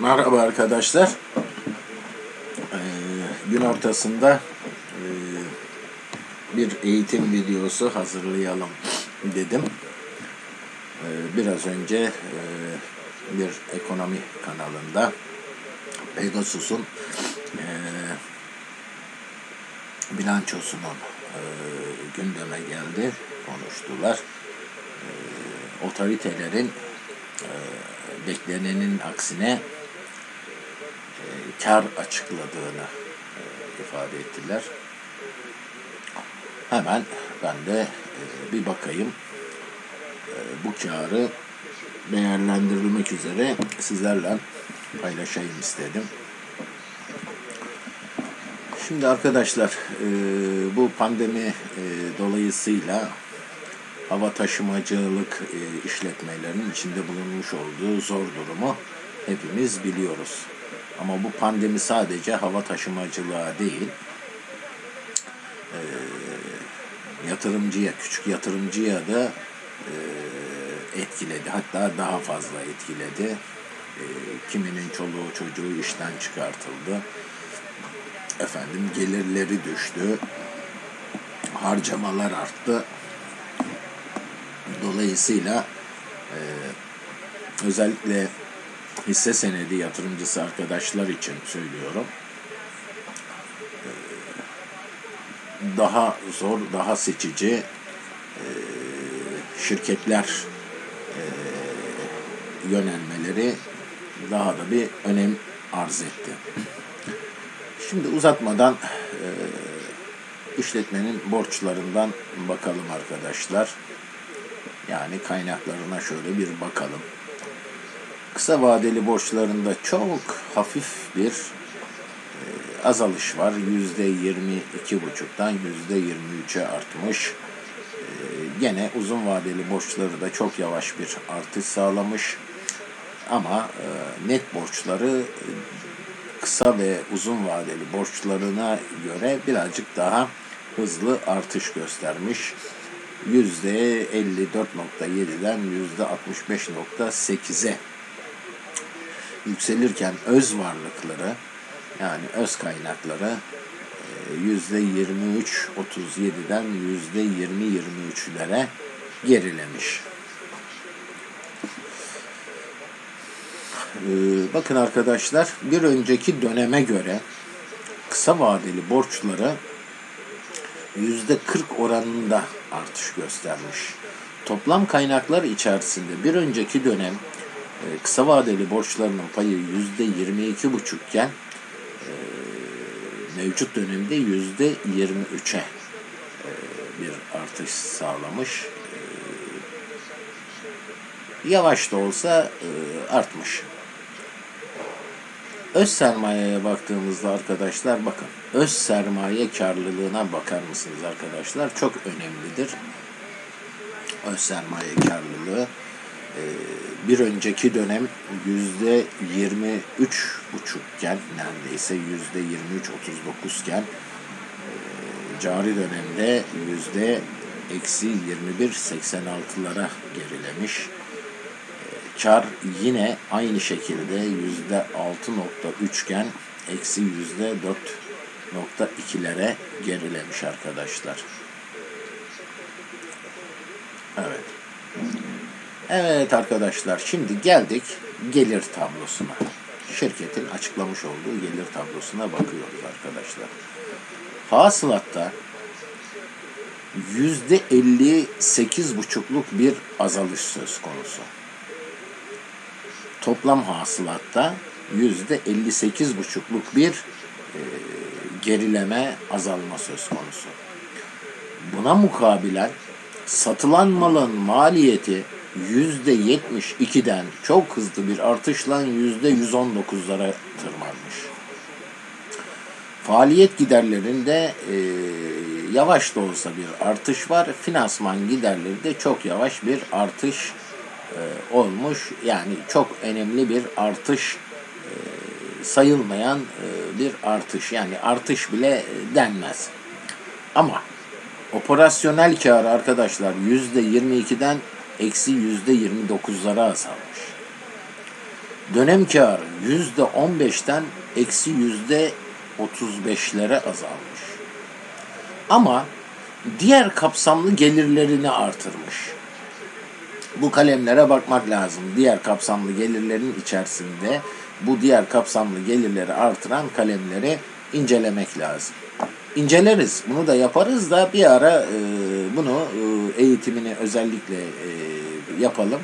Merhaba arkadaşlar. Ee, gün ortasında e, bir eğitim videosu hazırlayalım dedim. Ee, biraz önce e, bir ekonomi kanalında Pegasus'un e, bilançosunun e, gündeme geldi, konuştular. E, otoritelerin e, beklenenin aksine kar açıkladığını e, ifade ettiler. Hemen ben de e, bir bakayım e, bu karı değerlendirilmek üzere sizlerle paylaşayım istedim. Şimdi arkadaşlar bu pandemi dolayısıyla hava taşımacılık işletmelerinin içinde bulunmuş olduğu zor durumu hepimiz biliyoruz. Ama bu pandemi sadece hava taşımacılığa değil, e, yatırımcıya, küçük yatırımcıya da e, etkiledi. Hatta daha fazla etkiledi. E, kiminin çoluğu çocuğu işten çıkartıldı. Efendim gelirleri düştü. Harcamalar arttı. Dolayısıyla e, özellikle hisse senedi yatırımcısı arkadaşlar için söylüyorum. E, daha zor, daha seçici e, şirketler e, yönelmeleri daha da bir önem arz etti. Şimdi uzatmadan işletmenin borçlarından bakalım arkadaşlar. Yani kaynaklarına şöyle bir bakalım. Kısa vadeli borçlarında çok hafif bir e, azalış var. Yüzde yirmi iki buçuktan yüzde yirmi üçe artmış. E, gene uzun vadeli borçları da çok yavaş bir artış sağlamış. Ama e, net borçları e, kısa ve uzun vadeli borçlarına göre birazcık daha hızlı artış göstermiş. %54.7'den %65.8'e yükselirken öz varlıkları yani öz kaynakları %23.37'den %20.23'lere gerilemiş. Ee, bakın arkadaşlar bir önceki döneme göre kısa vadeli borçları yüzde 40 oranında artış göstermiş. Toplam kaynaklar içerisinde bir önceki dönem e, kısa vadeli borçlarının payı yüzde 22 buçukken e, mevcut dönemde yüzde 23'e e, bir artış sağlamış. Yavaş da olsa artmış. Öz sermayeye baktığımızda arkadaşlar bakın öz sermaye karlılığına bakar mısınız arkadaşlar? Çok önemlidir. Öz sermaye karlılığı e, bir önceki dönem yüzde 23 buçukken neredeyse yüzde 23 39 iken e, cari dönemde yüzde eksi 21 86'lara gerilemiş kar yine aynı şekilde yüzde 6.3 iken eksi yüzde 4.2'lere gerilemiş arkadaşlar. Evet. Evet arkadaşlar şimdi geldik gelir tablosuna. Şirketin açıklamış olduğu gelir tablosuna bakıyoruz arkadaşlar. Hasılatta yüzde 58,5'luk bir azalış söz konusu toplam hasılatta yüzde 58,5'luk bir e, gerileme azalma söz konusu. Buna mukabilen satılan malın maliyeti 72'den çok hızlı bir artışla yüzde 119'lara tırmanmış. Faaliyet giderlerinde e, yavaş da olsa bir artış var. Finansman giderleri de çok yavaş bir artış e, olmuş. Yani çok önemli bir artış e, sayılmayan e, bir artış. Yani artış bile denmez. Ama operasyonel kar arkadaşlar yüzde 22'den eksi yüzde 29'lara azalmış. Dönem karı yüzde on beşten eksi yüzde otuz beşlere azalmış. Ama diğer kapsamlı gelirlerini artırmış. Bu kalemlere bakmak lazım. Diğer kapsamlı gelirlerin içerisinde bu diğer kapsamlı gelirleri artıran kalemleri incelemek lazım. İnceleriz. Bunu da yaparız da bir ara e, bunu e, eğitimini özellikle e, yapalım.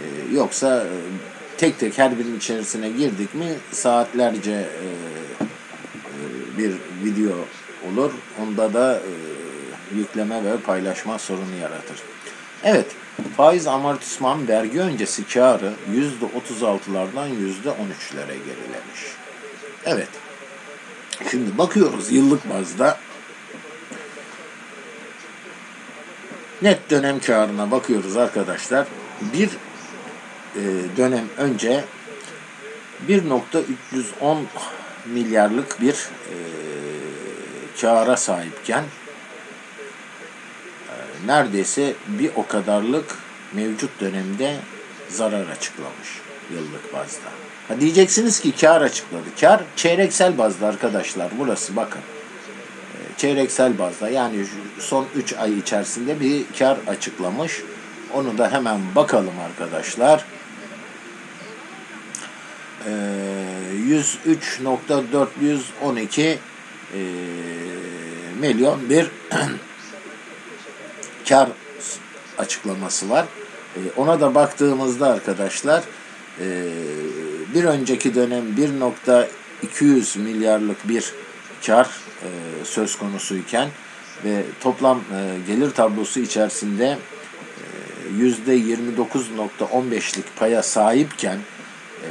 E, yoksa e, tek tek her birinin içerisine girdik mi saatlerce e, e, bir video olur. Onda da e, yükleme ve paylaşma sorunu yaratır. Evet, faiz amortisman vergi öncesi karı %36'lardan %13'lere gerilemiş. Evet. Şimdi bakıyoruz yıllık bazda net dönem karına bakıyoruz arkadaşlar. Bir e, dönem önce 1.310 milyarlık bir e, kâra sahipken e, neredeyse bir o kadarlık mevcut dönemde zarar açıklamış yıllık bazda. Ha diyeceksiniz ki kar açıkladı. Kar çeyreksel bazda arkadaşlar. Burası bakın. E, Çeyreksel bazda yani son 3 ay içerisinde bir kar açıklamış. Onu da hemen bakalım arkadaşlar. Ee, 103.412 e, milyon bir kar açıklaması var. Ona da baktığımızda arkadaşlar e, bir önceki dönem 1.200 milyarlık bir kar e, söz konusuyken ve toplam e, gelir tablosu içerisinde %29.15'lik paya sahipken e,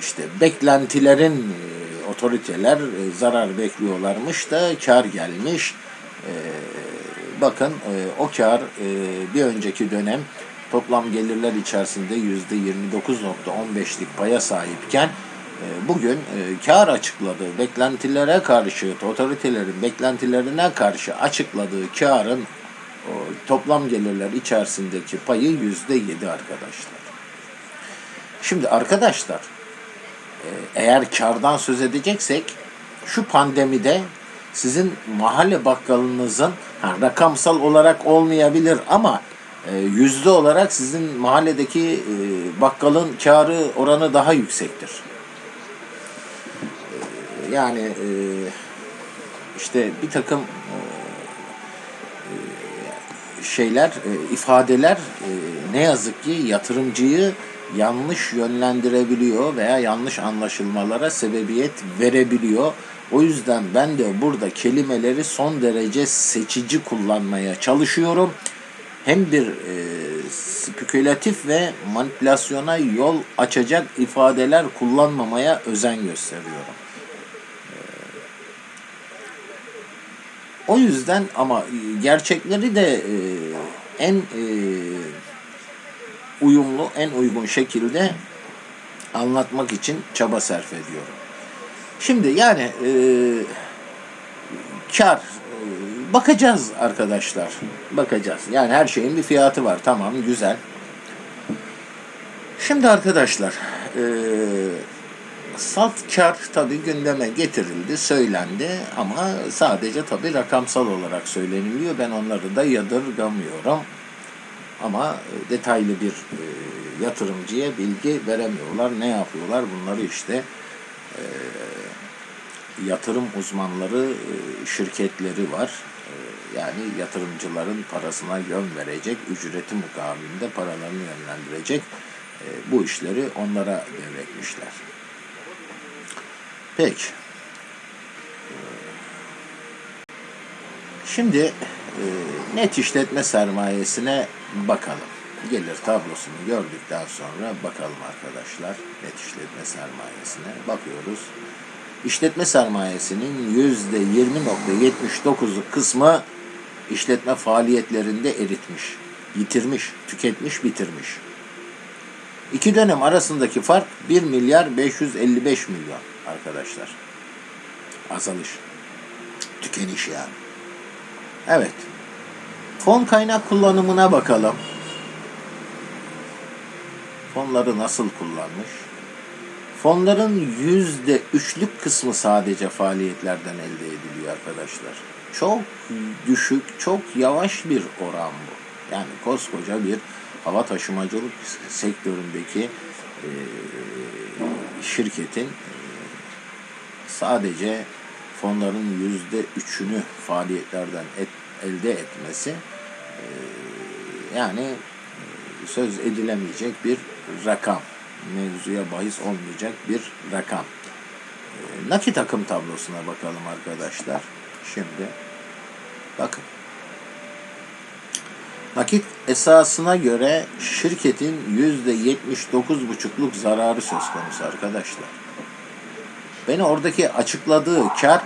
işte beklentilerin e, otoriteler e, zarar bekliyorlarmış da kar gelmiş. E, bakın e, o kar e, bir önceki dönem toplam gelirler içerisinde %29.15'lik paya sahipken e, bugün e, kar açıkladığı beklentilere karşı otoritelerin beklentilerine karşı açıkladığı karın toplam gelirler içerisindeki payı yüzde yedi arkadaşlar. Şimdi arkadaşlar e, eğer kardan söz edeceksek şu pandemide sizin mahalle bakkalınızın ha, rakamsal olarak olmayabilir ama e, yüzde olarak sizin mahalledeki e, bakkalın karı oranı daha yüksektir. E, yani e, işte bir takım e, şeyler, ifadeler ne yazık ki yatırımcıyı yanlış yönlendirebiliyor veya yanlış anlaşılmalara sebebiyet verebiliyor. O yüzden ben de burada kelimeleri son derece seçici kullanmaya çalışıyorum. Hem bir e, spekülatif ve manipülasyona yol açacak ifadeler kullanmamaya özen gösteriyorum. O yüzden ama e, gerçekleri de e, en e, uyumlu, en uygun şekilde anlatmak için çaba sarf ediyorum. Şimdi yani e, kar e, bakacağız arkadaşlar. Bakacağız. Yani her şeyin bir fiyatı var. Tamam güzel. Şimdi arkadaşlar e, salt kar tabii gündeme getirildi, söylendi ama sadece tabii rakamsal olarak söyleniliyor. Ben onları da yadırgamıyorum. Ama e, detaylı bir e, yatırımcıya bilgi veremiyorlar. Ne yapıyorlar? Bunları işte e, yatırım uzmanları e, şirketleri var. E, yani yatırımcıların parasına yön verecek, ücreti mukabilinde paralarını yönlendirecek e, bu işleri onlara devretmişler. Peki. Şimdi e, net işletme sermayesine bakalım. Gelir tablosunu gördükten sonra bakalım arkadaşlar net işletme sermayesine bakıyoruz. İşletme sermayesinin yüzde 20.79'u kısmı işletme faaliyetlerinde eritmiş, yitirmiş, tüketmiş, bitirmiş. İki dönem arasındaki fark 1 milyar 555 milyon arkadaşlar. Azalış. Tükeniş yani. Evet. Fon kaynak kullanımına bakalım. Fonları nasıl kullanmış? Fonların yüzde üçlük kısmı sadece faaliyetlerden elde ediliyor arkadaşlar. Çok düşük, çok yavaş bir oran bu. Yani koskoca bir hava taşımacılık sektöründeki e, şirketin e, sadece fonların yüzde üçünü faaliyetlerden et, elde etmesi e, yani söz edilemeyecek bir rakam. Mevzuya bahis olmayacak bir rakam. E, nakit akım tablosuna bakalım arkadaşlar. Şimdi bakın. Nakit esasına göre şirketin yüzde yetmiş dokuz buçukluk zararı söz konusu arkadaşlar. Beni oradaki açıkladığı kar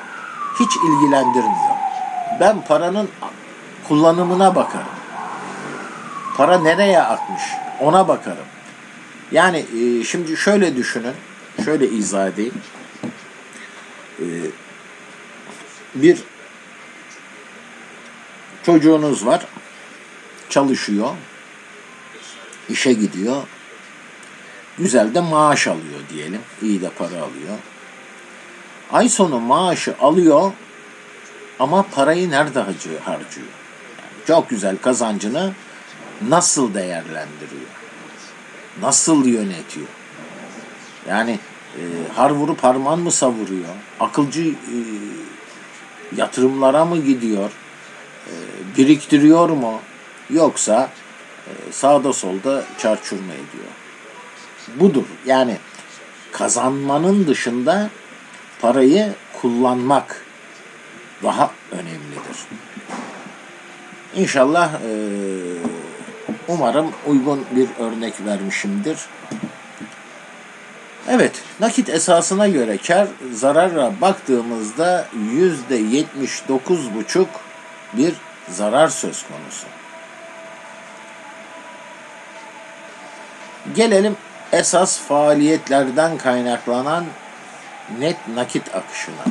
hiç ilgilendirmiyor. Ben paranın kullanımına bakarım. Para nereye akmış ona bakarım. Yani e, şimdi şöyle düşünün, şöyle izah edeyim. E, bir çocuğunuz var, çalışıyor, işe gidiyor, güzel de maaş alıyor diyelim, iyi de para alıyor. Ay sonu maaşı alıyor ama parayı nerede harcıyor? Yani çok güzel kazancını nasıl değerlendiriyor? Nasıl yönetiyor? Yani e, har vurup harman mı savuruyor? Akılcı e, yatırımlara mı gidiyor? E, biriktiriyor mu? Yoksa e, sağda solda çarçur mu ediyor? Budur. Yani kazanmanın dışında parayı kullanmak daha önemlidir. İnşallah e, umarım uygun bir örnek vermişimdir. Evet, nakit esasına göre kar zarara baktığımızda yüzde yetmiş dokuz buçuk bir zarar söz konusu. Gelelim esas faaliyetlerden kaynaklanan net nakit akışına.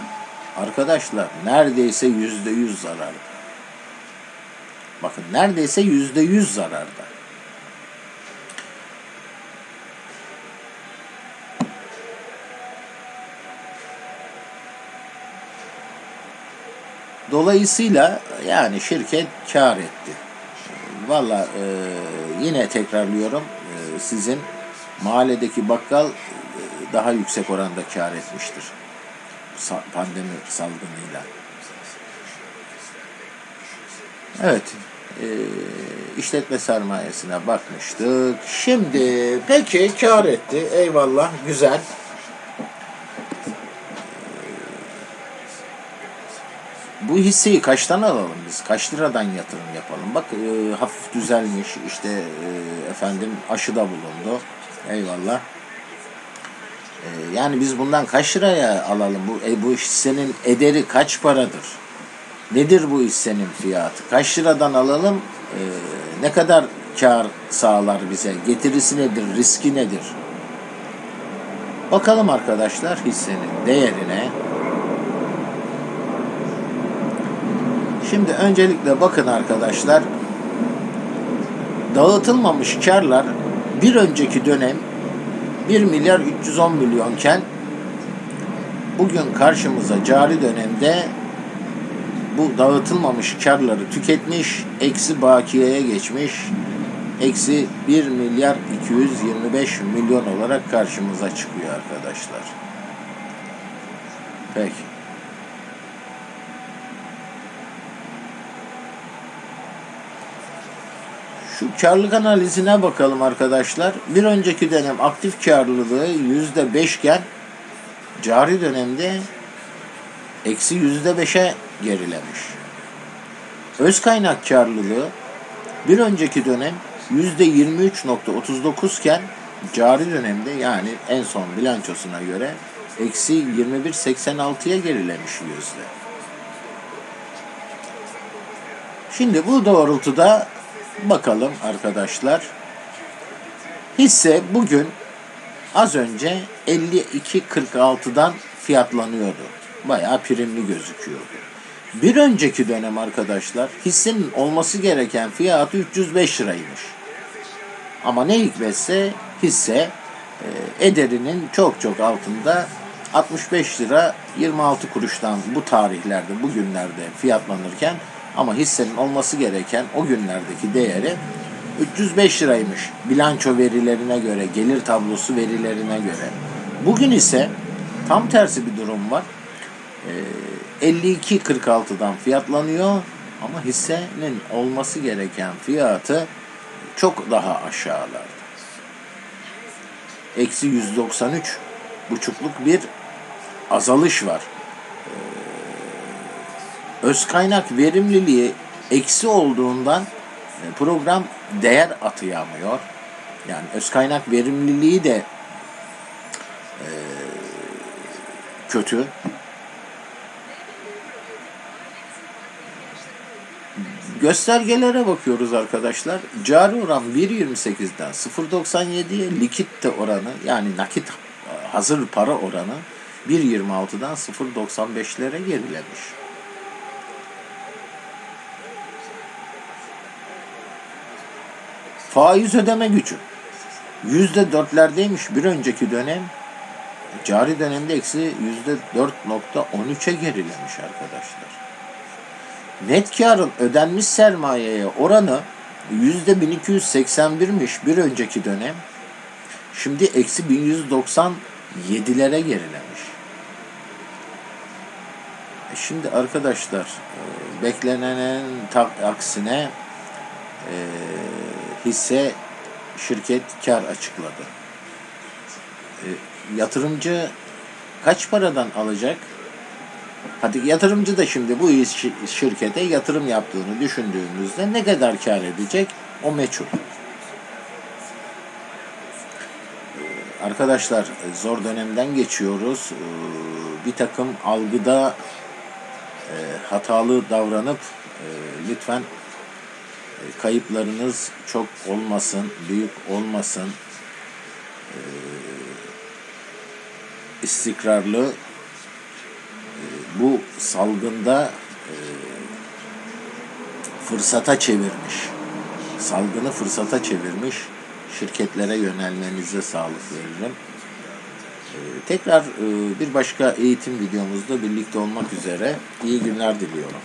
Arkadaşlar neredeyse yüzde yüz zararda. Bakın neredeyse yüzde yüz zararda. Dolayısıyla yani şirket kar etti. Valla e, yine tekrarlıyorum e, sizin mahalledeki bakkal e, daha yüksek oranda kar etmiştir. Pandemi salgınıyla. Evet. E, işletme sermayesine bakmıştık. Şimdi peki kar etti. Eyvallah. Güzel. Bu hisseyi kaçtan alalım biz? Kaç liradan yatırım yapalım? Bak e, hafif düzelmiş. işte e, efendim aşıda bulundu. Eyvallah. E, yani biz bundan kaç liraya alalım? Bu e, bu hissenin ederi kaç paradır? Nedir bu hissenin fiyatı? Kaç liradan alalım? E, ne kadar kar sağlar bize? Getirisi nedir? Riski nedir? Bakalım arkadaşlar hissenin değerine. Şimdi öncelikle bakın arkadaşlar. Dağıtılmamış karlar bir önceki dönem 1 milyar 310 milyonken bugün karşımıza cari dönemde bu dağıtılmamış karları tüketmiş, eksi bakiyeye geçmiş, eksi 1 milyar 225 milyon olarak karşımıza çıkıyor arkadaşlar. Peki. Şu karlılık analizine bakalım arkadaşlar. Bir önceki dönem aktif karlılığı yüzde beşken cari dönemde eksi yüzde beşe gerilemiş. Öz kaynak karlılığı bir önceki dönem yüzde 23.39 iken cari dönemde yani en son bilançosuna göre eksi 21.86'ya gerilemiş yüzde. Şimdi bu doğrultuda bakalım arkadaşlar. Hisse bugün az önce 52.46'dan fiyatlanıyordu. Bayağı primli gözüküyordu. Bir önceki dönem arkadaşlar hissenin olması gereken fiyatı 305 liraymış. Ama ne hikmetse hisse e, ederinin çok çok altında 65 lira 26 kuruştan bu tarihlerde, bu günlerde fiyatlanırken ama hissenin olması gereken o günlerdeki değeri 305 liraymış bilanço verilerine göre, gelir tablosu verilerine göre. Bugün ise tam tersi bir durum var. Ee, 52.46'dan fiyatlanıyor ama hissenin olması gereken fiyatı çok daha aşağılarda. Eksi 193 buçukluk bir azalış var. Ee, öz kaynak verimliliği eksi olduğundan e, program değer atayamıyor. Yani öz kaynak verimliliği de e, kötü. Göstergelere bakıyoruz arkadaşlar. Cari oran 1.28'den 0.97'ye likitte oranı yani nakit e, hazır para oranı 1.26'dan 0.95'lere gerilemiş. Faiz ödeme gücü yüzde dörtlerdeymiş bir önceki dönem. Cari dönemde eksi yüzde 4.13'e gerilemiş arkadaşlar. Net karın ödenmiş sermayeye oranı yüzde 1281'miş bir önceki dönem. Şimdi eksi 1197'lere gerilemiş. E Şimdi arkadaşlar e, beklenenin aksine e, hisse şirket kar açıkladı. E, yatırımcı kaç paradan alacak? Hadi yatırımcı da şimdi bu şirkete yatırım yaptığını düşündüğümüzde ne kadar kar edecek? O meçhul. Ee, Arkadaşlar zor dönemden geçiyoruz. Ee, Bir takım algıda e, hatalı davranıp e, lütfen e, kayıplarınız çok olmasın, büyük olmasın. Ee, istikrarlı bu salgında e, fırsata çevirmiş. Salgını fırsata çevirmiş. Şirketlere yönelmenize sağlık veririm. E, tekrar e, bir başka eğitim videomuzda birlikte olmak üzere. İyi günler diliyorum.